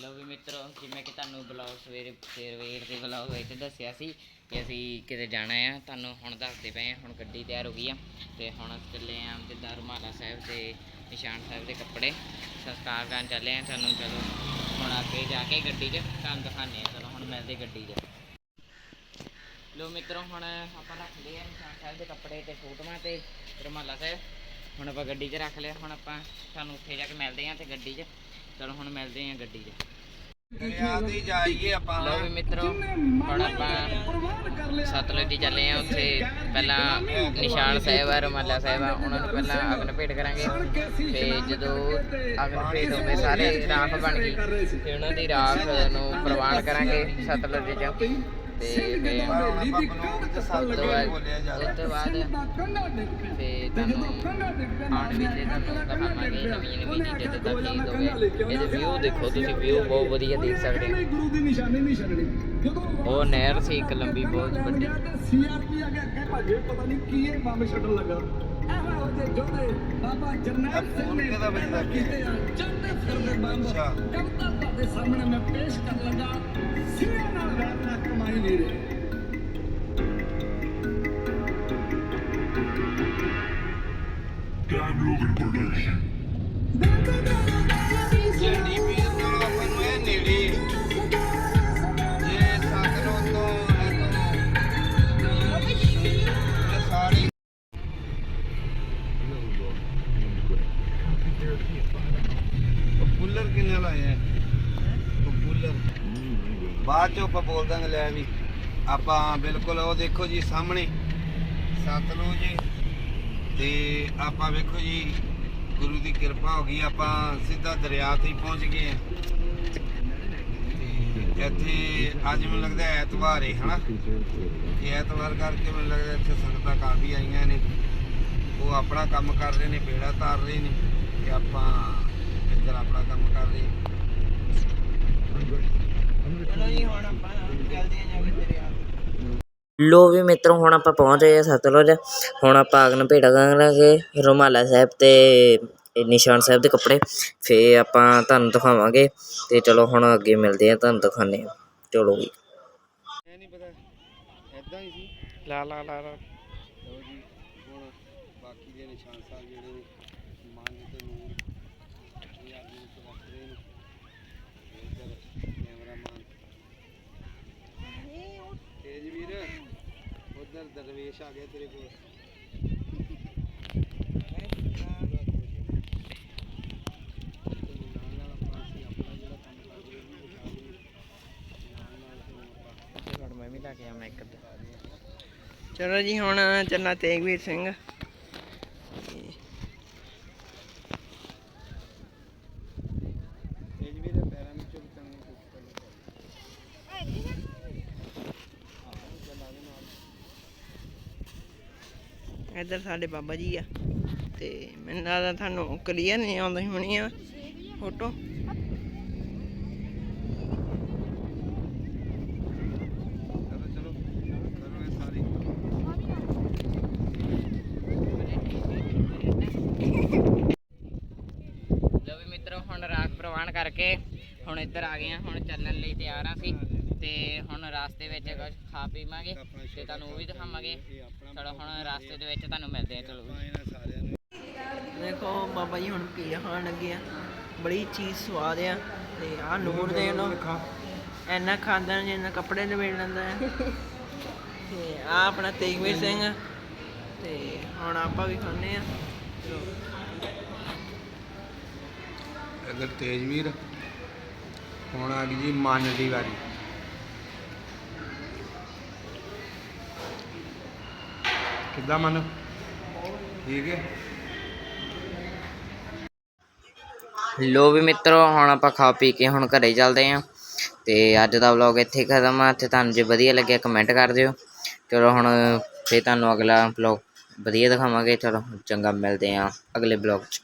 ਲੋ ਵੀ ਮਿੱਤਰੋ, ਜਿਵੇਂ ਕਿ ਤੁਹਾਨੂੰ ਬਲੌਗ ਸਵੇਰੇ, ਸਵੇਰ ਦੇ ਬਲੌਗ ਵਿੱਚ ਦੱਸਿਆ ਸੀ ਕਿ ਅਸੀਂ ਕਿਤੇ ਜਾਣਾ ਆ। ਤੁਹਾਨੂੰ ਹੁਣ ਦੱਸਦੇ ਪਏ ਆ, ਹੁਣ ਗੱਡੀ ਤਿਆਰ ਹੋ ਗਈ ਆ ਤੇ ਹੁਣ ਅਸੀਂ ਚੱਲੇ ਆ ਜਿੱਦਾਂ ਰੁਮਾਲਾ ਸਾਹਿਬ ਤੇ ਨਿਸ਼ਾਨ ਸਾਹਿਬ ਦੇ ਕੱਪੜੇ। ਸੰਸਕਾਰ ਕਰਨ ਚੱਲੇ ਆ, ਤੁਹਾਨੂੰ ਚਲੋ ਹੁਣ ਅੱਗੇ ਜਾ ਕੇ ਗੱਡੀ 'ਚ ਤੁਹਾਨੂੰ ਦਿਖਾਉਂਦੇ ਆ। ਚਲੋ ਹੁਣ ਮਿਲਦੇ ਗੱਡੀ 'ਚ। ਲੋ ਮਿੱਤਰੋ, ਹੁਣ ਆਪਾਂ ਰੱਖ ਲਏ ਆ ਨਿਸ਼ਾਨ ਸਾਹਿਬ ਦੇ ਕੱਪੜੇ ਤੇ ਫੋਟੋਆਂ ਤੇ ਰੁਮਾਲਾ ਸਾਹਿਬ। ਹੁਣ ਆਪਾਂ ਗੱਡੀ 'ਚ ਰੱਖ ਲਿਆ, ਹੁਣ ਆਪਾਂ ਤੁਹਾਨੂੰ ਉੱਥੇ ਜਾ ਕੇ ਮਿਲਦੇ ਆ ਤੇ ਗੱਡੀ 'ਚ। ਚਲੋ ਹੁਣ ਮਿਲਦੇ ਆ ਗੱਡੀ 'ਚ ਦਰਿਆ ਤੇ ਜਾਈਏ ਆਪਾਂ। ਲੋ ਵੀ ਮਿੱਤਰੋ ਹੁਣ ਆਪਾਂ ਸਤਲੁਜ ਦੀ ਚੱਲੇ ਆ ਉੱਥੇ। ਪਹਿਲਾਂ ਨਿਸ਼ਾਨ ਸਾਹਿਬ ਆ ਰਮਾਲਾ ਸਾਹਿਬ ਆ ਉਹਨਾਂ ਨੂੰ ਪਹਿਲਾਂ ਅਗਨ ਭੇਟ ਕਰਾਂਗੇ। ਤੇ ਜਦੋਂ ਅਗਨ ਭੇਟ ਹੋਵੇ ਸਾਰੇ ਰਾਖ ਬਣ ਗਈ। ਤੇ ਉਹਨਾਂ ਦੀ ਰਾਖ ਨੂੰ ਪ੍ਰਵਾਨ ਕਰਾਂਗੇ ਸਤਲੁਜ ਬਲੌਗ ਚ। ਤੋਂ ਵਜੇ ਬਾਅਦ ਬੋਲਿਆ ਉਸ ਜਾਂਦਾ ਤੋਂ ਬਾਅਦ ਤੇ ਤੁਹਾਨੂੰ ਆਉਣ ਵਿੱਚ ਤੁਹਾਨੂੰ ਦਿਖਾਵਾਂਗੇ ਨਵੀਂ ਨਵੀਂ ਚੀਜ਼ਾਂ ਜਿੱਦਾਂ ਖਰੀਦ ਹੋਵੇ ਇਹਦੇ ਵਿਊ ਦੇਖੋ ਤੁਸੀਂ ਵਿਊ ਬਹੁਤ ਵਧੀਆ ਦੇਖ ਸਕਦੇ ਹੋ ਗੁਰੂ ਦੀ ਨਿਸ਼ਾਨੀ ਨਹੀਂ ਛੱਡਣੀ ਜਦੋਂ ਉਹ ਨਹਿਰ ਸੀ ਇੱਕ ਲੰਬੀ ਬਹੁਤ ਵੱਡੀ ਸੀਆਰਪੀ ਅੱਗੇ ਅੱਗੇ ਭੱਜੇ ਪਤਾ ਨਹੀਂ ਕੀ ਇਹ ਬੰਬ ਛੱਡਣ ਲੱਗਾ ਇਹੋ ਜਿਹੇ ਜੋਧੇ ਬਾਬਾ ਜਰਨੈਲ ਸਿੰਘ ਨੇ ਇਹ ਕਿਹਦਾ ਵੱਜਦਾ ਪਿਆ? ਕੀਤੇ ਆ ਚੰਦੇ ਫਿਰਦੇ ਬੰਬ ਅੱਛਾ। ਤੁਹਾਡੇ ਸਾਹਮਣੇ ਮੈਂ ਪੇਸ਼ ਕਰਨ ਲੱਗਾ ਸੀਆਂ ਨਾਲ ਵੈਰ ਕਮਾਈ ਨਾਲੋਂ ਆਪਾਂ ਨੂੰ ਇਹ ਨੇੜੇ ਜੇ ਸਤਲੁਜ ਤੋਂ ਇਹ ਸਾਰੀ ਪਪੂਲਰ ਕਿੰਨੇ ਲਾਇਆ ਹੈ ਪਪੂਲਰ ਬਾਅਦ ਚੋਂ ਆਪਾਂ ਬੋਲ ਦਾਂਗੇ ਲੈ ਵੀ, ਆਪਾਂ ਬਿਲਕੁਲ ਉਹ ਦੇਖੋ ਜੀ ਸਾਹਮਣੇ ਸਤਲੁਜ ਜੀ। ਤੇ ਆਪਾਂ ਵੇਖੋ ਜੀ, ਗੁਰੂ ਦੀ ਕਿਰਪਾ ਹੋ ਗਈ, ਆਪਾਂ ਸਿੱਧਾ ਦਰਿਆ ਤੇ ਪਹੁੰਚ ਗਏ ਆ ਤੇ ਇੱਥੇ ਅੱਜ ਮੈਨੂੰ ਲੱਗਦਾ ਐਤਵਾਰ ਹੈ ਹਨਾ? ਇਹ ਐਤਵਾਰ ਕਰਕੇ ਮੈਨੂੰ ਲੱਗਦਾ ਇੱਥੇ ਸੰਗਤਾਂ ਕਾਫੀ ਆਈਆਂ ਨੇ। ਉਹ ਆਪਣਾ ਕੰਮ ਕਰ ਰਹੇ ਨੇ ਬੇੜਾ ਧਾਰ ਰਹੇ ਨੇ, ਤੇ ਆਪਾਂ ਇੱਧਰ ਆਪਣਾ ਕੰਮ ਕਰ ਰਹੇ ਚਲੋ ਜੀ ਹੁਣ ਆਪਾਂ ਚੱਲਦੇ ਆ ਜਾ ਕੇ ਦਰਿਆ ਲੋ ਵੀ ਮਿੱਤਰੋ ਹੁਣ ਆਪਾਂ ਪਹੁੰਚ ਗਏ ਆ ਸਤਲੁਜ। ਹੁਣ ਆਪਾਂ ਅਗਨ ਭੇਟ ਕਰਾਂਗੇ ਰੁਮਾਲਾ ਸਾਹਿਬ ਤੇ ਨਿਸ਼ਾਨ ਸਾਹਿਬ ਦੇ ਕੱਪੜੇ। ਫੇ ਆਪਾਂ ਤੁਹਾਨੂੰ ਦਿਖਾਵਾਂਗੇ ਤੇ ਚਲੋ ਹੁਣ ਅੱਗੇ ਮਿਲਦੇ ਆ ਤੁਹਾਨੂੰ ਦਿਖਾਣੇ ਚਲੋ ਵੀ ਨਹੀਂ ਪਤਾ ਐਦਾਂ ਹੀ ਸੀ। ਲਾ ਲਾ ਲਾ ਲਾ। ਲਓ ਜੀ ਹੁਣ ਬਾਕੀ ਦੇ ਨਿਸ਼ਾਨ ਸਾਹਿਬ ਜਿਹੜੇ ਨੇ ਮੰਨ ਤੇ ਨੂਰ ਇਹ ਆਦਮੀ ਤੋਂ ਰੱਖ ਰਹੇ ਨੇ। ਤੇ ਇੱਧਰ ਕੈਮਰਾਮਾਨ ਤੇਜ ਵੀਰ ਉਧਰ ਦਰਵੇਸ਼ ਆ ਗਿਆ ਤੇਰੇ ਕੋਲ ਨਾਲ ਨਾਲ ਆਪਾਂ ਅਸੀਂ ਆਪਣਾ ਜਿਹੜਾ ਕੰਮ ਕਰਦੇ ਹਾਂ ਉਹ ਦਿਖਾ ਦਈਏ। ਨਾਲ ਨਾਲ ਤੁਹਾਨੂੰ ਆਪਾਂ ਮੈਂ ਵੀ ਲਾ ਕੇ ਆਵਾਂ ਇੱਕ ਚਲੋ ਜੀ ਹੁਣ ਚੱਲਾ ਤੇਗਵੀਰ ਸਿੰਘ ਤੇਜ ਵੀਰ ਪੈਰਾਂ ਵਿੱਚੋਂ ਵੀ ਤੰਗ ਇੱਧਰ ਸਾਡੇ ਬਾਬਾ ਜੀ ਆ ਤੇ ਮੈਨੂੰ ਲੱਗਦਾ ਤੁਹਾਨੂੰ ਕਲੀਅਰ ਨਹੀਂ ਆਉਂਦੀ ਹੋਣੀ ਆ ਫੋਟੋ ਹੁਣ ਰਾਖ ਪ੍ਰਵਾਨ ਕਰਕੇ ਹੁਣ ਇੱਧਰ ਆ ਗਏ ਆ, ਹੁਣ ਚੱਲਣ ਲਈ ਤਿਆਰ ਆ ਸੀ ਤੇ ਹੁਣ ਰਾਸਤੇ ਵਿੱਚ ਕੁਝ ਖਾ ਪੀਵਾਂਗੇ ਤੇ ਤੁਹਾਨੂੰ ਉਹ ਵੀ ਦਿਖਾਵਾਂਗੇ ਚਲੋ ਹੁਣ ਰਾਸਤੇ ਦੇ ਵਿੱਚ ਤੁਹਾਨੂੰ ਮਿਲਦੇ ਆ ਚਲੋ ਨੂੰ ਦੇਖੋ ਬਾਬਾ ਜੀ ਹੁਣ ਪੀਜ਼ਾ ਖਾਣ ਲੱਗੇ ਆ। ਬੜੀ ਚੀਜ਼ ਸਵਾਦ ਆ। ਤੇ ਆਹ ਨੂਰ ਦੇ ਲੋ ਇੰਨਾ ਖਾਂਦਾ ਨੀ ਜਿੰਨਾ ਕੱਪੜੇ ਲਵੇੜ ਲੈਂਦਾ ਹੈ ਤੇ ਆ ਆਪਣਾ ਤੇਗਵੀਰ ਸਿੰਘ ਤੇ ਹੁਣ ਆਪਾਂ ਵੀ ਖਾਣੇ ਆ। ਅਗਰ ਤੇਜਵੀਰ ਹੁਣ ਆ ਗਈ ਜੀ ਮਨ ਦੀ ਵਾਰੀ। ਕਿੱਦਾਂ ਮਨ? ਠੀਕ ਹੈ। ਲੋ ਵੀ ਮਿੱਤਰੋ, ਹੁਣ ਆਪਾਂ ਖਾ ਪੀ ਕੇ ਹੁਣ ਘਰੇ ਚੱਲਦੇ ਆਂ ਤੇ ਅੱਜ ਦਾ ਵਲੌਗ ਇੱਥੇ ਖਤਮ ਆ। ਤੇ ਤੁਹਾਨੂੰ ਜੇ ਵਧੀਆ ਲੱਗਿਆ ਕਮੈਂਟ ਕਰ ਦਿਓ। ਚਲੋ ਹੁਣ ਫੇਰ ਤੁਹਾਨੂੰ ਅਗਲਾ ਵਲੌਗ ਵਧੀਆ ਦਿਖਾਵਾਂਗੇ। ਚਲੋ, ਚੰਗਾ ਮਿਲਦੇ ਆਂ ਅਗਲੇ ਵਲੌਗ 'ਚ।